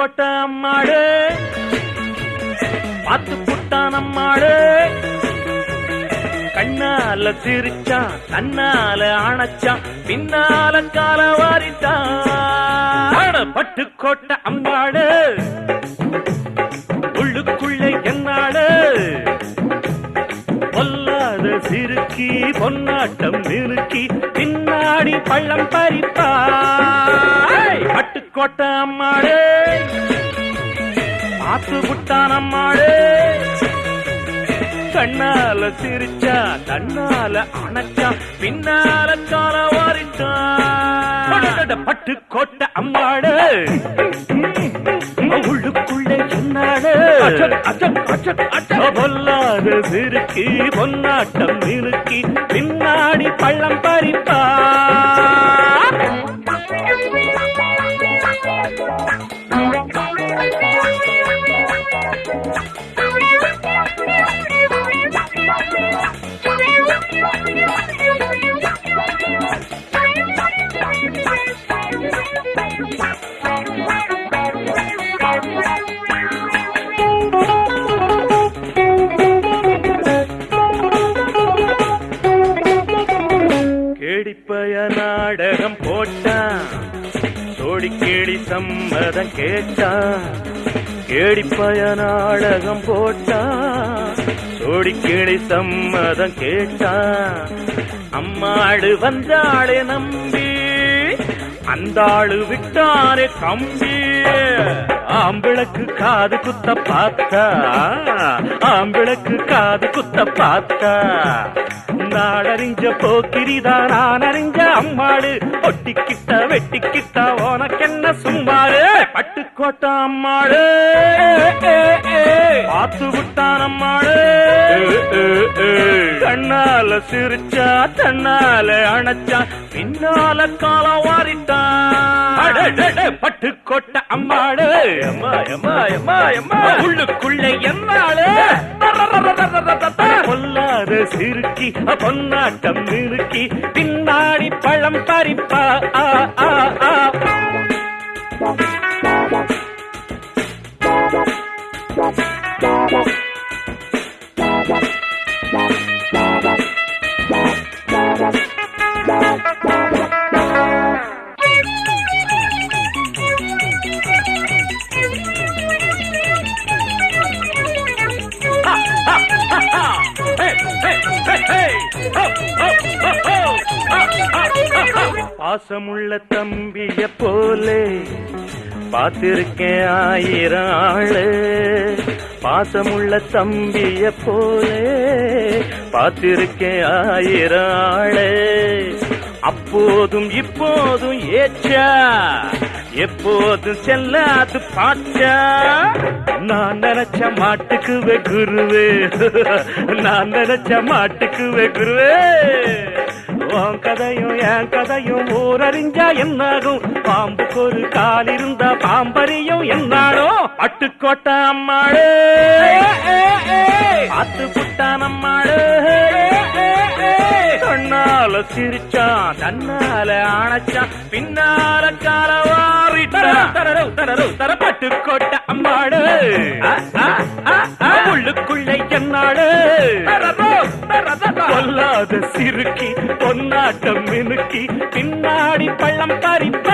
பட்டுக்கோட்டை அம்மாடு பார்த்து புட்டான் அம்மாடு கண்ணால சிரிச்சான் தன்னால அணைச்சான் பின்னால கால வாரிட்டான். பட்டுக்கோட்டை அம்மாடு உள்ளுக்குள்ளே என்னாடு பொல்லாத சிறுக்கி பொன்னாட்டம் நிறுக்கி பின்னாடி பள்ளம் பறிப்பா. பட்டுக்கோட்டை அம்மாடு. பார்த்து விட்டான் அம்மாடு. கண்ணால சிரிச்சா தன்னால அணைச்சா பின்னால கால வாரிட்டான் பட்டுக்கோட்டை அம்மாடு. உள்ளுக்குள்ளே சொன்னாடு. பொல்லாத சிறுக்கி பொன்னாட்டம் நிறுக்கி பின்னாடி பள்ளம் கேடிப்பய நாடகம் போட்டான். சோடி கேடி சம்மதம் கேட்டான். கேடிப்பய நாடகம் போட்டான் சோடி கேடி சம்மதம் கேட்டான் அம்மாடு வந்தாளே நம்பி அந்த ஆளு விட்டாரே கம்பி. ஆம்பிளக்கு காது குத்த பார்த்தா ஆம்பிளக்கு காது குத்த பார்த்தா. நாடறிஞ்ச போக்கிரிதா நான் அறிஞ்ச அம்மாடு ஒட்டிக்கிட்ட வெட்டிக்கிட்ட உனக்கென்ன சும்மாரு பட்டுக்கோட்ட அம்மாடு பார்த்து விட்டான் அம்மாடு கண்ணால சிரிச்சா தன்னால அணைச்சா பின்னால காலம் வாரிட்டான். பட்டுக்கோட்டை அம்மாடு அம்மா அம்மா அம்மா அம்மா உள்ளுக்குள்ள என்னாளு? சிறுக்கி பொன்னாட்டம் நிறுக்கி பின்னாடி பழம் பறிப்பா ஆ, ஆ, ஆ. பாசமுள்ள தம்பிய போலே பார்த்திருக்கேன் ஆயிரம் ஆளு. பாசமுள்ள தம்பிய போலே பார்த்திருக்கேன் ஆயிரம் ஆளு. அப்போதும் இப்போதும் ஏச்சா எப்போதும் செல்லாது பாச்சா நான் நினைச்ச மாட்டுக்கு வெகுருவே. நான் நினைச்ச மாட்டுக்கு வெகுருவே. உன் கதையும் என் கதையும் ஊரறிஞ்சா என்னாகும்? பாம்புக்கு ஒரு கால் இருந்தா பாம்பறியும் என்னாடோ பட்டுக்கோட்டை அம்மாடு பார்த்து புட்டான் அம்மாடு சிரிச்சான் தன்னால அணைச்சான் பின்னால கால வாரிட்டான் தரரு தரரு தர பட்டுக்கோட்டை அம்மாடு உள்ளுக்குள்ளே என்னாடு. பொல்லாத சிறுக்கி பொன்னாட்டம் மினுக்கி பின்னாடி பள்ளம் பறிப்ப.